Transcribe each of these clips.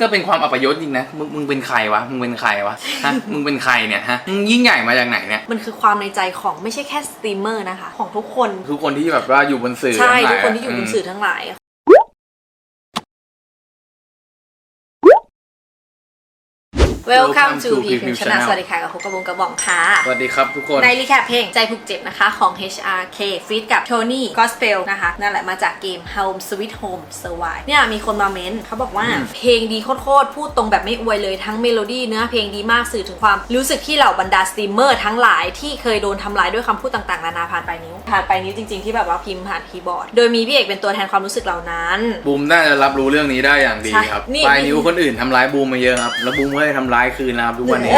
ก็เป็นความอัปยศจริงนะ มึงมึงเป็นใครวะ มึงเป็นใครวะฮะมึงเป็นใครเนี่ยฮะ มึงยิ่งใหญ่มาจากไหนเนี่ย มันคือความในใจของไม่ใช่แค่สตรีมเมอร์นะคะ ของทุกคน ทุกคนที่แบบว่าอยู่บนสื่อใช่ ทั้งหลาทุกคนที่อยู่บนมสื่อทั้งหลาย Welcome to p p m Channel สวัสดีค่ะกับคุกกระบงกระบอกค่ะ สวัสดีครับทุกคน ในรีแคปเพลงใจผูกเจ็บนะคะของ HRK feat กับ Tony Gospel นะคะ นั่นแหละมาจากเกม Home Sweet Home Survive เนี่ยมีคนมาเม้นเขาบอกว่าอืมเพลงดีโคตรๆพูดตรงแบบไม่อวยเลยทั้งเมโลดี้เนื้อเพลงดีมากสื่อถึงความรู้สึกที่เหล่าบรรดาสตรีมเมอร์ทั้งหลายที่เคยโดนทำร้ายด้วยคำพูดต่างๆนานาผ่านปลายนิ้วผ่านปลายนิ้วจริงๆที่แบบว่าพิมพ์ผ่านคีย์บอร์ดโดยมีพี่เอกเป็นตัวแทนความรู้สึกเหล่านั้นบูมน่าจะรับรู้เรื่องนี้ได้อย่างดีใช่ครับนี่ปลายนิ้วคนอื่นทำร้ายบูมมาเยอะครับแล้วบูมก็เลยทำร้ายคืนนะครับทุกวันนี้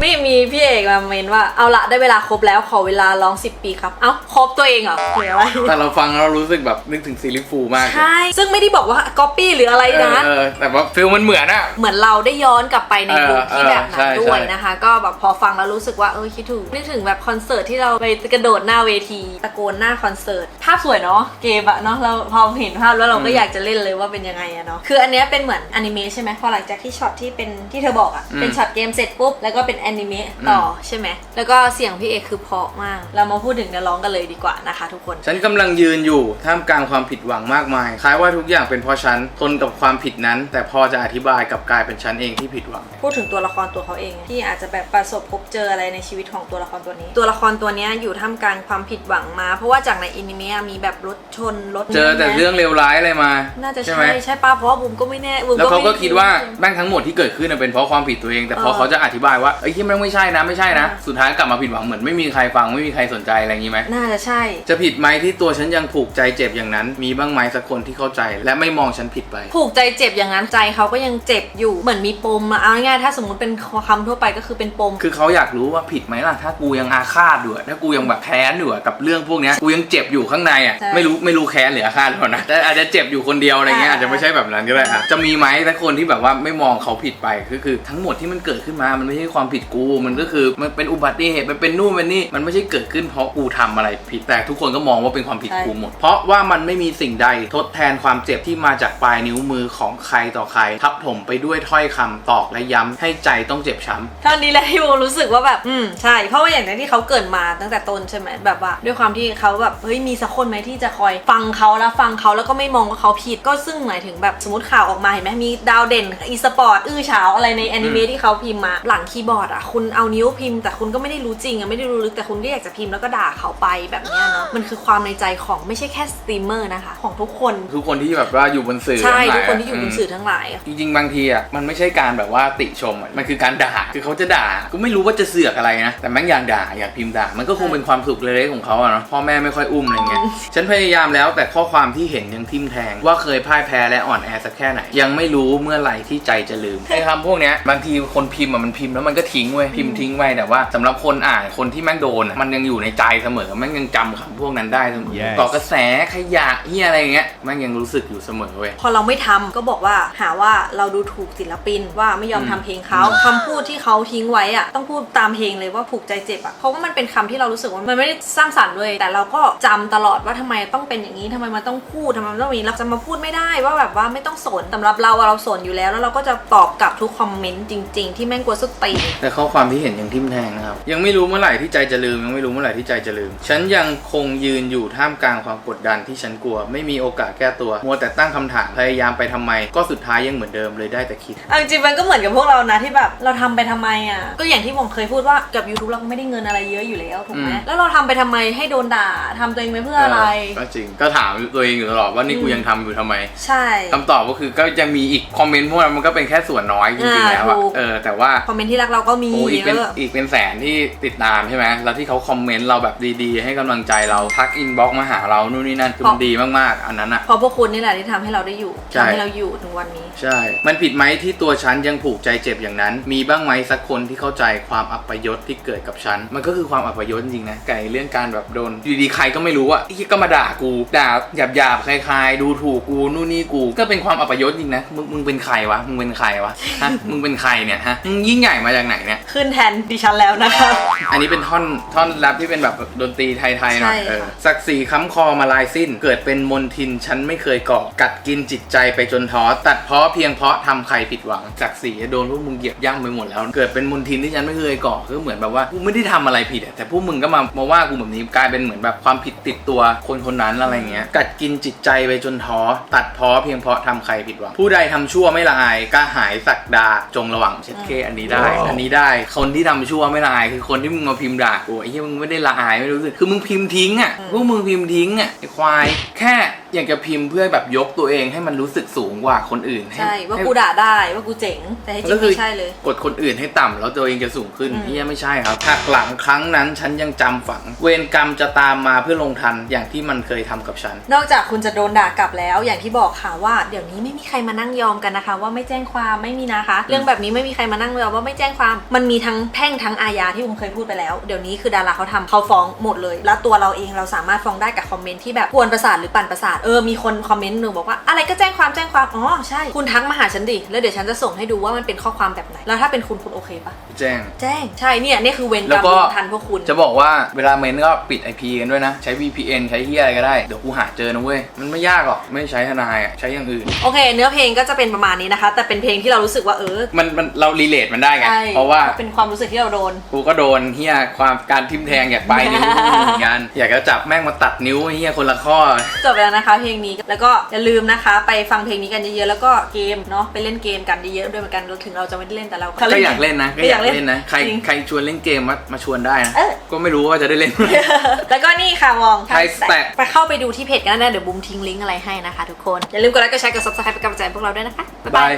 ไม่มีพี่เอกมาเมนว่าเอาละได้เวลาครบแล้วขอเวลาร้อง 10 ปีครับเอ้าครบตัวเองเหรอหรืออะไรแต่เราฟังแล้วเรารู้สึกแบบนึกถึงซีรีส์ฟูลมากเลยใช่ซึ่งไม่ได้บอกว่าก๊อปปี้หรืออะไรเออนะ เออแต่ว่าฟิลมันเหมือนอะ เหมือนเราได้ย้อนกลับไปในเออยุคที่แบบเออนั้นใช่ด้วยใช่นะคะ ก็แบบพอฟังแล้วรู้สึกว่าเออคิดถึงนึกถึงแบบคอนเสิร์ตที่เราไปกระโดดหน้าเวทีตะโกนหน้าคอนเสิร์ตภาพสวยเนาะเกมอะเนาะเราพอเห็นภาพแล้วเราก็อยากจะเล่นเลยว่าเป็นยังไงอะเนาะคืออันเนี้ยเป็นเหมือนอนิเมะใช่ไหมพอหลังจากที่ช็อตที่เป็นที่เธอบอกอะเป็นช็อตเกมเสร็จปุ๊บ แล้วก็เป็นอนิเมะต่ออใช่ไหม แล้วก็เสียงพี่เอกคือเพราะมาก เรามาพูดถึงเนื้อร้องกันเลยดีกว่านะคะทุกคน ฉันกำลังยืนอยู่ท่ามกลางความผิดหวังมากมาย คล้ายว่าทุกอย่างเป็นเพราะฉันทนกับความผิดนั้น แต่พอจะอธิบายกลับกลายเป็นฉันเองที่ผิดหวัง พูดถึงตัวละครตัวเขาเอง ที่อาจจะแบบประสบพบเจออะไรในชีวิตของตัวละครตัวนี้ ตัวละครตัวเนี้ยอยู่ท่ามกลางความผิดหวังมา เพราะว่าจากในอนิเมะมีแบบรถชนรถเจอแต่เรื่องเลวร้ายอะไรมา น่าจะใช่ใช่ไหมใช่ป้าเพราะว่าบุมก็ไม่แน่บุมแล้วเขาก็ไม่คิดว่าแม่งทั้งหมดที่เกิดขึ้นน่ะเป็นเพราะความผิดตัวเอง แต่พอเออเขาจะอธิบายว่าไอ้ยที่มันไม่ใช่นะไม่ใช่นะเออสุดท้ายกลับมาผิดหวังเหมือนไม่มีใครฟังไม่มีใครสนใจอะไรอย่างนี้ไหมน่าจะใช่ จะผิดไหมที่ตัวฉันยังผูกใจเจ็บอย่างนั้น มีบ้างไหมสักคนที่เข้าใจ และไม่มองฉันผิดไป ผูกใจเจ็บอย่างนั้นใจเขาก็ยังเจ็บอยู่เหมือนมีปมอะเอาง่ายๆถ้าสมมติเป็นคำทั่วไปก็คือเป็นปม คือเขาอยากรู้ว่าผิดไหมล่ะ ถ้ากูยังอาฆาตอยู่อะถ้ากูยังแบบแค้นอยู่อะกับเรื่องพวกเนี้ยกูยังเจ็บอยู่ข้างในอะใช่ ไม่รู้ไม่รู้แค้นหรืออาฆาตหรอกนะแต่อาจจะเจ็บอยู่คนเดียวอะไรเงี้ยอ่าอาจจะไม่ใช่แบบนั้นก็ได้อะจะมีไหมสักคนที่แบบว่าไม่มองเขาผิดไปคือคือทั้งหมดที่มันเกิดขึ้นมา มันไม่ใช่ความผิดกู มันก็คือมันเป็นอุบัติเหตุ มันเป็นนู่นเป็นนี่ มันไม่ใช่เกิดขึ้นเพราะกูทำอะไรผิด แต่ทุกคนก็มองว่าเป็นความผิดกูหมด เพราะว่ามันไม่มีสิ่งใดทดแทนความเจ็บที่มาจากปลายนิ้วมือของใครต่อใคร ทับถมไปด้วยถ้อยคำตอกและย้ำให้ใจต้องเจ็บช้ำเท่านี้แหละที่โมรู้สึกว่าแบบ อืมใช่ เพราะว่าอย่างที่เขาเกริดมาตั้งแต่ต้นใช่ไหมแบบว่า ด้วยความที่เขาแบบเฮ้ยมีสักคนไหมที่จะคอยฟังเขาแล้วฟังเขาแล้วก็ไม่มองว่าเขาผิดก็ซึ่งหมายถึงแบบสมมติข่าวออกมาเห็นไหมมีดาวเด่นอีสปอร์ตอื้อเฉาอะไรในแอนิเมะที่เขาพิมพ์มาหลังคีย์บอร์ดอะคุณเอานิ้วพิมพ์ แต่คุณก็ไม่ได้รู้จริงอะไม่ได้รู้ลึกแต่คุณก็อยากจะพิมพ์แล้วก็ด่าเขาไปแบบเนี้ยเนาะมันคือความในใจของไม่ใช่แค่สตรีมเมอร์นะคะ ของทุกคนทุกคนที่แบบว่าอยู่บนสื่อใช่ทั้งหลาทุกคนที่อยู่บนมสื่อทั้งหลายจริงๆ บางทีอะมันไม่ใช่การแบบว่าติชมอะมันคือการด่าคือเขาจะด่าก็ไม่รู้ว่าจะเสือกอะไรนะแต่แม่งอยากด่าอยากพิมพ์ด่ามันก็คงเป็นความสุขเล็กๆของเขาอะเนาะพ่อแม่ไม่ค่อยอุ้มอะไรเงี้ยฉันพยายามแล้วแต่ข้อความที่เห็นยังทิมแทงว่าเคยพ่ายแพ้และอ่อนแอสักแค่ไหน ยังไม่รู้เมื่อไหร่ที่ใจจะลืมไอ้คำพวกเนี้ยบางทีคนพิมพ์อะมันพิมพ์แล้วมันก็ทิ้งเว้ยพิมพ์ทิ้งไว้แต่ว่าสำหรับคนอ่านคนที่แม่งโดนอะมันยังอยู่ในใจเสมอแม่งยังจำคำพวกนั้นได้เสมอ Yes ก่อกระแสขยะเหียอะไรเงี้ยแม่งยังรู้สึกอยู่เสมอเว้ย พอเราไม่ทำก็บอกว่าหาว่าเราดูถูกศิลปินว่าไม่ยอมอืม ทำเพลงเขาคำพูดที่เขาทิ้งไว้อะต้องพูดตามเพลงเลยว่าผูกใจเจ็บอะเพราะว่ามันเป็นคำที่เรารู้สึกว่ามันไม่ได้สร้างสรรค์เลย แต่เราก็จำตลอดว่าทำไมต้องเป็นอย่างนี้ทำไมมันต้องพูดทำไมมันต้องมีเราจะมาพูดไม่ได้ว่าแบบว่าไม่ต้องสนสำหรับเราอะเราสนอยู่แล้ว แล้วเราก็จะตอบกลับทุกคอมเมนต์จริง ๆ ที่แม่งกลัวสุดตีนแต่ข้อความที่เห็นยังทิมแทงนะครับ ยังไม่รู้เมื่อไหร่ที่ใจจะลืม ยังไม่รู้เมื่อไหร่ที่ใจจะลืม ฉันยังคงยืนอยู่ท่ามกลางความกดดันที่ฉันกลัว ไม่มีโอกาสแก้ตัว มัวแต่ตั้งคำถามพยายามไปทำไม ก็สุดท้ายยังเหมือนเดิมเลยได้แต่คิด เอาจริงๆมันก็เหมือนกับพวกเรานะที่แบบเราทำไปทำไมอะ ก็อย่างที่ผมเคยพูดว่ากับ YouTube เราก็ไม่ได้เงินอะไรเยอะอยู่แล้วถูกไหมอืม แล้วเราทำไปทำไมให้โดนด่าทำตัวเองไปเพื่ออะไร เก็จริงก็ถามตัวเองอยู่ตลอดว่านี่กูอืมยังทำอยู่ทำไม ใช่ คำตอบก็คือก็จะมีอีกคอมเมนต์พวกนั้นมันก็เป็นแค่ส่วนน้อยจริงๆอ่าแล้วอะถูก เออแต่ว่าคอมเมนต์ที่รักเราก็มีโอ้อีกเยเป็นอะ อีกเป็นแสนที่ติดตามใช่ไหมแล้วที่เขาคอมเมนต์เราแบบดีๆ ให้กำลังใจเราทักอินบ็อกมาหาเรานู่นนี่นั่นคือมันดีมากๆ อันนั้นอะ เพราะพวกคุณนี่แหละที่ทำให้เราได้อยู่ใช่ ทำให้เราอยู่ถึงวันนี้ ใช่ มันผิดไหมที่ตัวฉันยังผูกใจเจ็บอย่างนั้น มีบ้างไหมสักคนที่เข้าใจความอัปยศที่เกิดกับฉัน มันก็คือความอัปยศจริงๆนะไก่เรื่องการแบบโดนอยู่ดีๆใครก็ไม่รู้อะไอ้เหี้ยก็มาด่ากู ด่าหยาบๆคลายๆ ดูถูกกูนู่นนี่กู ก็เป็นความอัปยศจริงนะ มึงมึงเป็นใครวะ มึงเป็นใครวะฮะมึงมึงเป็นใครเนี่ยฮะมึงยิ่งใหญ่มาจากไหนเนี่ย ขึ้นแทนดิฉันแล้วนะคะ อันนี้เป็นท่อนท่อนแรปที่เป็นแบบดนตรีไทยๆหน่อยใช่เออค่ะศักดิ์ศรีค้ำคอมาลายสิ้น เกิดเป็นมนทินฉันไม่เคยเกาะกัดกินจิตใจไปจนท้อตัดเพราะเพียงเพราะทำใครผิดหวังศักดิ์ศรีโดนพวกมึงเหยียบย่ำไปหมดแล้ว เกิดเป็นมนทินที่ฉันไม่เคยเกาะก็เหมือนแบบว่ากูไม่ได้ทำอะไรผิดอะแต่พวกมึงก็มามาว่ากูแบบนี้กลายเป็นเหมือนแบบความผิดติดตัวคนคนนั้นอะไรเงี้ยกัดกินจิตใจไปจนท้อตัดเพราะเพียงเพราะทำใครผิดหวังผู้ใดทำชั่วไม่ละอายกล้าหายสักดาจงระวังเช็ดเคอันนี้ได้ อันนี้ได้ คนที่ทำชั่วไม่ละอายคือคนที่มึงมาพิมพ์ด่ากูไอ้เหี้ยมึงไม่ได้ละอายไม่รู้สึกคือมึงพิมพ์ทิ้งอะพวกมึงพิมพ์ทิ้งอะไอ้ควายแค่ อยากจะพิมพ์เพื่อแบบยกตัวเองให้มันรู้สึกสูงกว่าคนอื่นห้ใช่ว่าให้กูด่าได้ว่ากูเจ๋ง แต่ที่จริก็งคือไม่ใช่เลย กดคนอื่นให้ต่ำแล้วตัวเองจะสูงขึ้นอืม นี่ไม่ใช่ครับหักหลังครั้งนั้นฉันยังจำฝัง เวรกรรมจะตามมาเพื่อลงทันอย่างที่มันเคยทำกับฉัน นอกจากคุณจะโดนด่ากลับแล้ว อย่างที่บอกค่ะว่าเดี๋ยวนี้ไม่มีใครมานั่งยอมกันนะคะ ว่าไม่แจ้งความไม่มีนะคะ เรื่องแบบนี้ไม่มีใครมานั่งยอมว่าไม่แจ้งความ มันมีทั้งแพ่งทั้งอาญาที่ผมเคยพูดไปแล้ว เดี๋ยวนี้คือดาราเขาทำเขาฟ้องหมดเลย แล้วตัวเราเองเราสามารถฟ้องได้กับคอมเมนต์ที่แบบกวนประสาทหรือปั่นประสาทเออมีคนคอมเมนต์หนึ่งบอกว่าอะไรก็แจ้งความแจ้งความอ๋อใช่คุณทักมาหาฉันดิแล้วเดี๋ยวฉันจะส่งให้ดูว่ามันเป็นข้อความแบบไหนแล้วถ้าเป็นคุณคุณโอเคปะแจ้ง แจ้งใช่เนี่ยนี่คือเวรกรรมแล้วก็ลงทันพวกคุณจะบอกว่าเวลาเมนก็ปิด IP กันด้วยนะ ใช้ VPN ใช้เฮียอะไรก็ได้ เดี๋ยวกูหาเจอนะเว้ย มันไม่ยากหรอก ไม่ใช้ทนายอะใช้อย่างอื่น โอเค เนื้อเพลงก็จะเป็นประมาณนี้นะคะ แต่เป็นเพลงที่เรารู้สึกว่าเออ มันมันเรารีเลทมันได้ไงใช่เพราะว่าเป็นความรู้สึกที่เราโดน กูก็โดนเฮียความการทิมแทงอยากไปนิ้วเหมือนกัน อยากจะจับแม่งมาตัดนิ้วเฮียคนละข้อ จบแล้วนะคะเพลงนี้แล้วก็อย่าลืมนะคะ ไปฟังเพลงนี้กันเยอะๆแล้วก็เกมเนาะไปเล่นเกมกันเยอะๆด้วยเหมือนกันถึงเราจะไม่ได้เล่นแต่เราก็อยากเล่นนะก็อยากเล่นนะใครจงใครชวนเล่นเกมมามาชวนได้นะเออก็ไม่รู้ว่าจะได้เล่น แล้วก็นี่ค่ะวองไทย Stack ไปเข้าไปดูที่เพจกันนะเดี๋ยวบุมทิ้งลิงก์อะไรให้นะคะ ทุกคนอย่าลืมกดไลค์กดแชร์กด subscribe เป็นกำลังใจให้พวกเราด้วยนะคะบ๊ายบาบายย